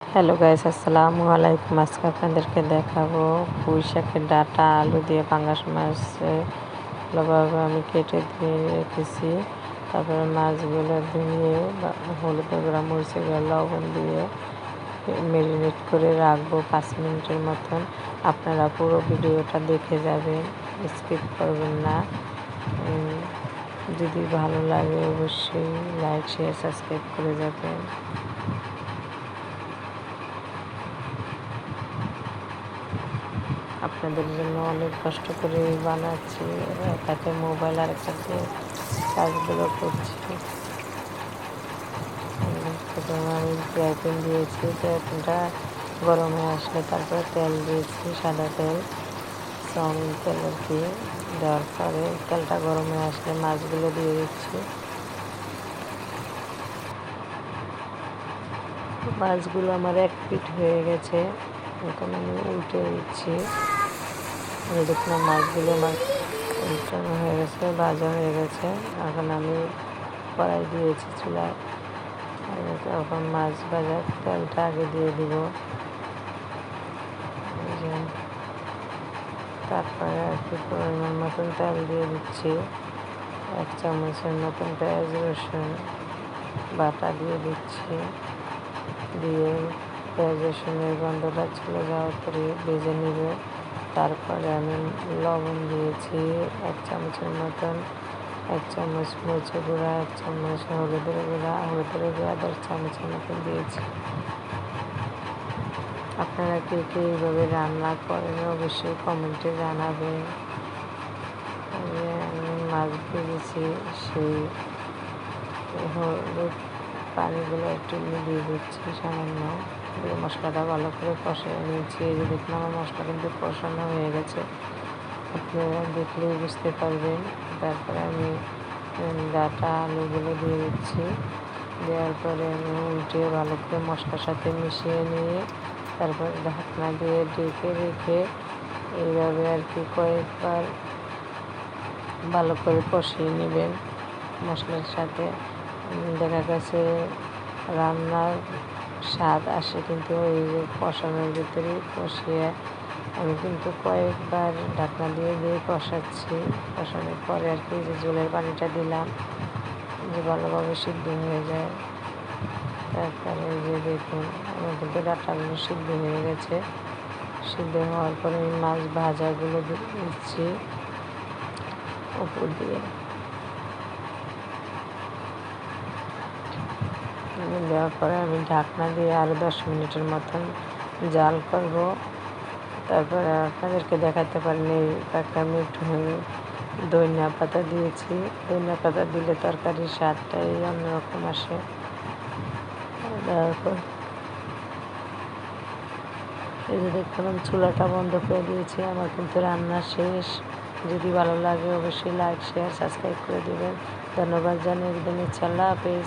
Hello guys, আসসালামু আলাইকুম। আজকে আপনাদেরকে দেখাবো পুঁই শাকের ডাটা, আলু দিয়ে পাঙ্গাস মাছ ভালোভাবে আমি কেটে দিয়ে রেখেছি। তারপরে মাছগুলো ধুয়ে হলুদ গুঁড়া, মরিচের গুঁড়া, লবণ দিয়ে মেরিনেট করে রাখব পাঁচ মিনিটের মতন। আপনারা পুরো ভিডিওটা দেখে যাবেন, স্কিপ করবেন না। যদি ভালো লাগে অবশ্যই লাইক, শেয়ার, সাবস্ক্রাইব করে যাবেন। আপনাদের জন্য অনেক কষ্ট করে বানাচ্ছি। একাতে মোবাইল আর একটাতে কাজগুলো করছি। আমি ফ্রাইপ্যান দিয়েছি ফ্রাইপ্যানটা গরমে আসলে তারপরে তেল দিয়েছি সাদা তেল চাউমিন তেল আর কি দেওয়ার পরে তেলটা গরমে আসলে মাছগুলো দিয়ে দিচ্ছি। মাছগুলো আমার এক পিট হয়ে গেছে। এখন আমি উল্টে দিচ্ছি। দেখলাম মাছগুলো আমার উল্টানো হয়ে গেছে, ভাজা হয়ে গেছে। এখন আমি কড়াই দিয়েছি চুলায়। এখন মাছ ভাজার তেলটা আগে দিয়ে দিব। তারপরে আর কি পরিমাণ মতন তেল দিয়ে দিচ্ছি। এক চামচের মতন পেঁয়াজ রসুন বাটা দিয়ে দিচ্ছি। দিয়ে পেঁয়াজ রসুনের গন্ধটা চলে যাওয়ার পরে ভেজে নেবে। তারপরে আমি লবণ দিয়েছি, এক চামচের মতন। এক চামচ মরিচের গুঁড়া, এক চামচ হলুদের গুঁড়া হলুদের গুঁড়া দশ চামচের মতন দিয়েছি। আপনারা কে কে এইভাবে রান্না করেন অবশ্যই কমেন্টে জানাবেন। আমি মাছ ভেজেছি, সেই হলুদ পানিগুলো একটু দিয়ে দিচ্ছি সামান্য। দিয়ে মশলাটা ভালো করে কষিয়ে নিয়েছি। এই যে দেখলাম আমার মশলা কিন্তু কষানো হয়ে গেছে। আপনারা দেখলেই বুঝতে পারবেন। তারপরে আমি ডাটা, আলুগুলো দিয়ে দিচ্ছি। দেওয়ার পরে আমি উল্টে ভালো করে মশলার সাথে মিশিয়ে নিয়ে তারপর ঢাকনা দিয়ে ঢেকে রেখে এইভাবে আর কি কয়েকবার ভালো করে কষিয়ে নেবেন মশলার সাথে। দেখা গেছে রান্নার স্বাদ আসে, কিন্তু ওই যে কষানোর ভিতরে কষিয়ে আমি কিন্তু কয়েকবার ঢাকনা দিয়ে দিয়ে কষাচ্ছি। কষানোর পরে আর কি যে জলের পানিটা দিলাম, যে ভালোভাবে সিদ্ধ হয়ে যায়। তারপরে যে দেখুন আমার কিন্তু ডাটাগুলো সিদ্ধ হয়ে গেছে। সিদ্ধ হওয়ার পরে আমি মাছ ভাজাগুলো দিচ্ছি। উপর দিয়ে। দেওয়ার পরে আমি ঢাকনা দিয়ে আরও দশ মিনিটের মতন জাল করব। তারপরে আপনাদেরকে দেখাতে পারেন একটা আমি একটু দইনা পাতা দিয়েছি। দইনা পাতা দিলে তরকারির স্বাদটাই অন্যরকম আসে। তারপর এই যে দেখলাম চুলাটা বন্ধ করে দিয়েছি। আমার কিন্তু রান্না শেষ। যদি ভালো লাগে অবশ্যই লাইক শেয়ার সাবস্ক্রাইব করে দেবেন। ধন্যবাদ জানিয়ে দেবেন ইনশাল্লাহ হাফেজ।